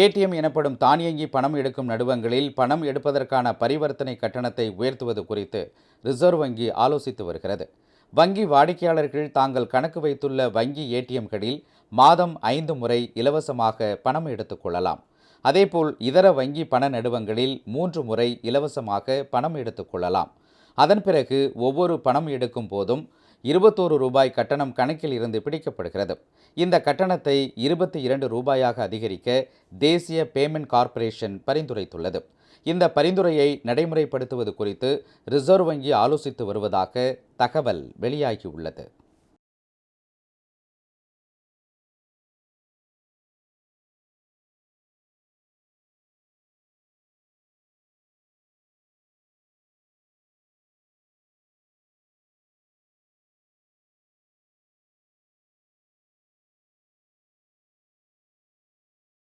ATM எனப்படும் தானியங்கி பணம் எடுக்கும் நடுவங்களில் பணம் எடுப்பதற்கான பரிவர்த்தனை கட்டணத்தை உயர்த்துவது குறித்து ரிசர்வ் வங்கி ஆலோசித்து வருகிறது. வங்கி வாடிக்கையாளர்கள் தாங்கள் கணக்கு வைத்துள்ள வங்கி ஏடிஎம்களில் மாதம் ஐந்து முறை இலவசமாக பணம் எடுத்துக்கொள்ளலாம் அதேபோல் இதர வங்கி பண நடுவங்களில் மூன்று முறை இலவசமாக பணம் எடுத்துக்கொள்ளலாம் அதன் பிறகு ஒவ்வொரு பணம் எடுக்கும் போதும் இருபத்தோரு ரூபாய் கட்டணம் கணக்கில் இருந்து பிடிக்கப்படுகிறது. இந்த கட்டணத்தை இருபத்தி இரண்டு ரூபாயாக அதிகரிக்க தேசிய பேமெண்ட் கார்ப்பரேஷன் பரிந்துரைத்துள்ளது. இந்த பரிந்துரையை நடைமுறைப்படுத்துவது குறித்து ரிசர்வ் வங்கி ஆலோசித்து வருவதாக தகவல் வெளியாகியுள்ளது.